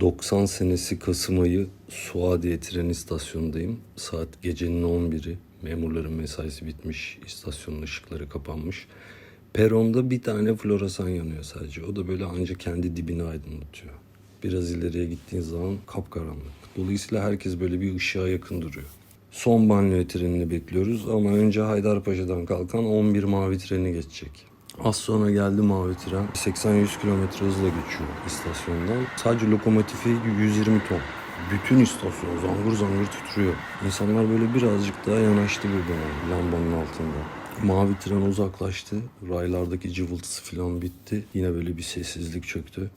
90 senesi Kasım ayı Suadiye tren istasyonundayım. Saat gecenin 11'i. Memurların mesaisi bitmiş. İstasyonun ışıkları kapanmış. Peronda bir tane floresan yanıyor sadece. O da böyle ancak kendi dibini aydınlatıyor. Biraz ileriye gittiğin zaman kapkaranlık. Dolayısıyla herkes böyle bir ışığa yakın duruyor. Son banliyö trenini bekliyoruz ama önce Haydarpaşa'dan kalkan 11 mavi treni geçecek. Az sonra geldi mavi tren. 80-100 km hızla geçiyor istasyondan. Sadece lokomotifi 120 ton. Bütün istasyon zangır zangır titriyor. İnsanlar böyle birazcık daha yanaştı birbirine lambanın altında. Mavi tren uzaklaştı. Raylardaki cıvıltısı falan bitti. Yine böyle bir sessizlik çöktü.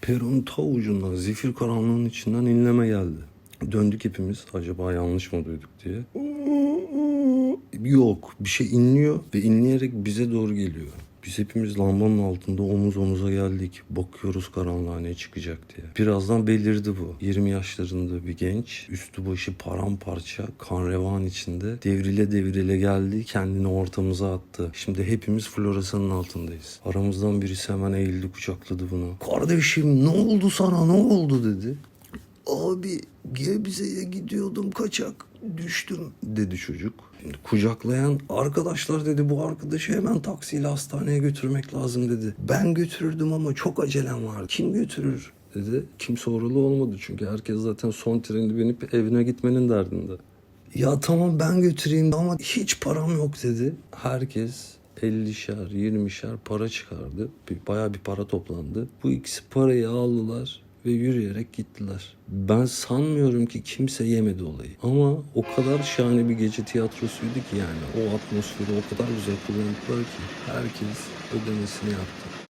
Peronun ta ucundan zifir karanlığın içinden inleme geldi. Döndük hepimiz acaba yanlış mı duyduk diye. Yok bir şey inliyor ve inleyerek bize doğru geliyor. Biz hepimiz lambanın altında omuz omuza geldik. Bakıyoruz karanlığa ne çıkacak diye. Birazdan belirdi bu. 20 yaşlarında bir genç. Üstü başı paramparça kan revan içinde. Devrile devrile geldi. Kendini ortamıza attı. Şimdi hepimiz floresanın altındayız. Aramızdan birisi hemen eğildi kucakladı bunu. Kardeşim ne oldu sana ne oldu dedi. Abi Gebze'ye gidiyordum kaçak düştüm dedi çocuk. Şimdi kucaklayan arkadaşlar dedi bu arkadaşı hemen taksiyle hastaneye götürmek lazım dedi. Ben götürürdüm ama çok acelem vardı. Kim götürür dedi. Kimse oralı olmadı çünkü herkes zaten son treni binip evine gitmenin derdinde. Ya tamam ben götüreyim ama hiç param yok dedi. Herkes 50'şer, 20'şer para çıkardı. Bir, bayağı bir para toplandı. Bu ikisi parayı aldılar ve yürüyerek gittiler. Ben sanmıyorum ki kimse yemedi olayı. Ama o kadar şahane bir gece tiyatrosuydu ki yani. O atmosferi o kadar güzel kullandılar ki herkes ödemesini yaptı.